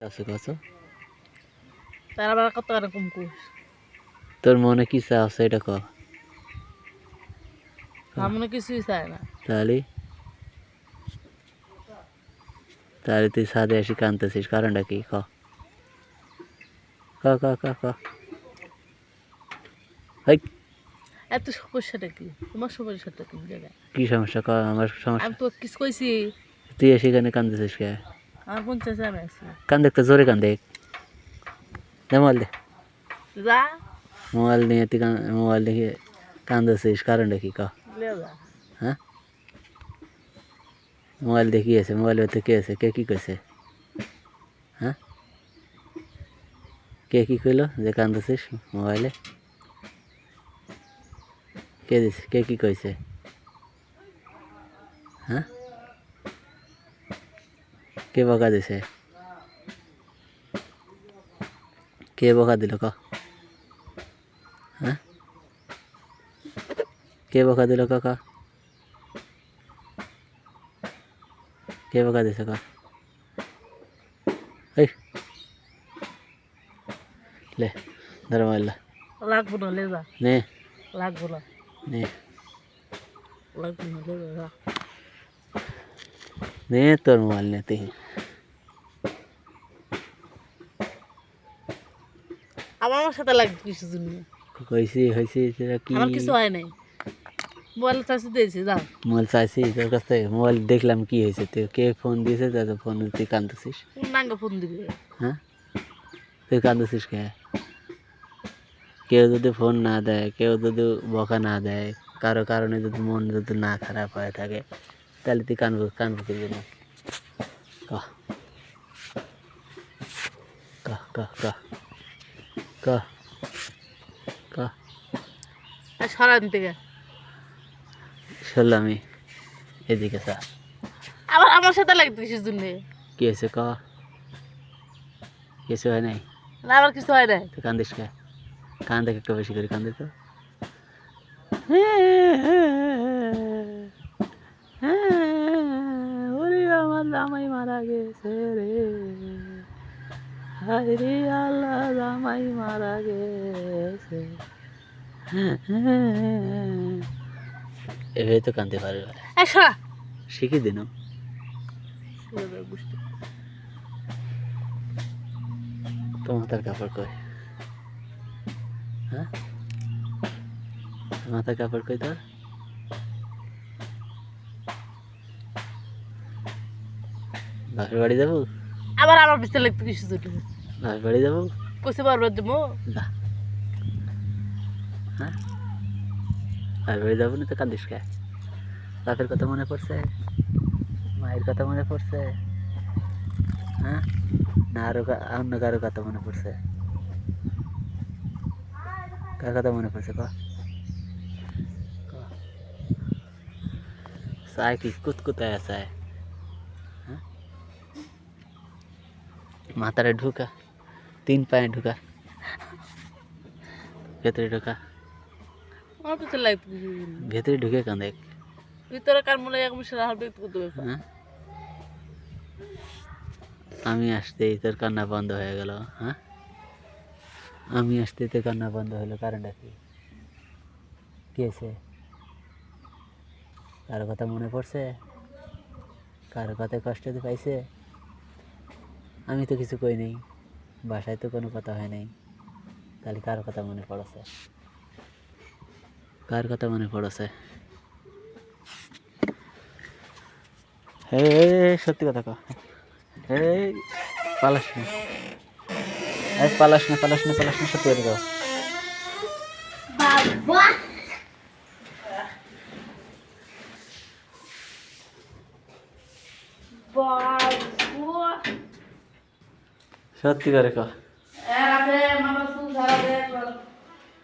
আছে তার আবার কত টাকা কম কুস তোর মনে কি চা আছে এটা ক আমার মনে কিছুই চায় না। তাহলে? তাহলে তুই সাদে এসে কানতেছিস কারণটা কি ক? ক ক ক ক। এত সমস্যাটা কি? তোমার সমস্যাটা কি জায়গায়? কি সমস্যা ক? আমার সমস্যা? আমি তো কিছু কইছি। তুই এসে এখানে কানতেছিস কে? আমার পঞ্চাশ আমি আছি কান দেখ তো জোরে কান দেখ দে মোবাইল দে যা মোবাইল নিয়ে তুই মোবাইল দেখে কানতেছিস কারণটা কি ক হ্যাঁ মোবাইল দেখি আছে মোবাইল হতে কে আছে কে কি কইছে হ্যাঁ কে কি কইলো যে কান্দছিস মোবাইলে কে দিছে কে কি কইছে হ্যাঁ কে বকা দিছে কে বকা দিল ক হ্যাঁ কে বকা দিল কাকা কে বকা দিছে কা এই লে ধর মোবাইল লাগবো না লে যা নে লাগবো না নে লাগবো না লে যা নে তোর মোবাইল নে তুই আমার আমার সাথে লাগবে কিছু জন্য কইছি হয়েছি সেটা কি? আমার কিছু হয় নাই। মোবাইল চাষি দিয়েছি যা মোবাইল চাইছি তোর কাছ মোবাইল দেখলাম কি হয়েছে। তুই কে ফোন দিয়েছে তাতে ফোন তুই কান্দছিস কোন নাঙ্গা ফোন দিবে? হ্যাঁ? তুই কান্দছিস কে? কেউ যদি ফোন না দেয় কেউ যদি বকা না দেয় কারও কারণে যদি মন যদি না খারাপ হয়ে থাকে তাহলে তুই কানবো কানবো কি জন্য? কহ কহ কহ কহ কহ আর সরান থেকে শুনলাম এদিকে স্যার আবার আমার সাথে লাগবে কিছু জন্য কি হয়েছে ক কিছু হয় নাই না আবার কিছু হয় নাই তুই কান্দিস কে কান একটু বেশি করে কান্দি তো ওরে আমার জামাই মারা গেছে রে হায় রে আল্লাহ জামাই মারা গেছে। এভাবে তো কানতে পারে। শিখে দিন? তোমার তো মাথার কাপড় কই? হ্যাঁ? মাথার কাপড় কই তোর? বাপের বাড়ি যাব? আবার আমার পিছনে লাগবে কিছু জন্য বাপের বাড়ি যাব? কইতে পারবে দেবো যা হ্যাঁ? বাপের বাড়ি যাব না তো কান্দিস কে? বাপের কথা মনে পড়ছে? মায়ের কথা মনে পড়ছে? হ্যাঁ? না আরও অন্য কারও কথা মনে পড়ছে? কার কথা মনে পড়ছে ক? ক। চায় কি কুতকুতায় আছে। মাথারে ঢুকা তিন পায়ে ঢুকা। ভেতরে ঢুকা। ভেতরে ঢুকে কাঁদে ভিতরে কার মনে এক মিশে রাখার ব্যক্তিগত ব্যাপার আমি আসতেই তোর কান্না বন্ধ হয়ে গেল হ্যাঁ? আমি আসতে তোর কান্না বন্ধ হলো কারণটা কি? কি হয়েছে? কারও কথা মনে পড়ছে? কারও কথায় কষ্ট পাইছে? আমি তো কিছু কই নেই। বাসায় তো কোনো কথা হয় নাই। তাহলে কার কথা মনে পড়েছে। কার কথা মনে পড়েছে? হে সত্যি কথা কহ হে পালাস না। পালাস না পালাস না পালাস না, সত্যি কথা কহ সত্যি করে কহ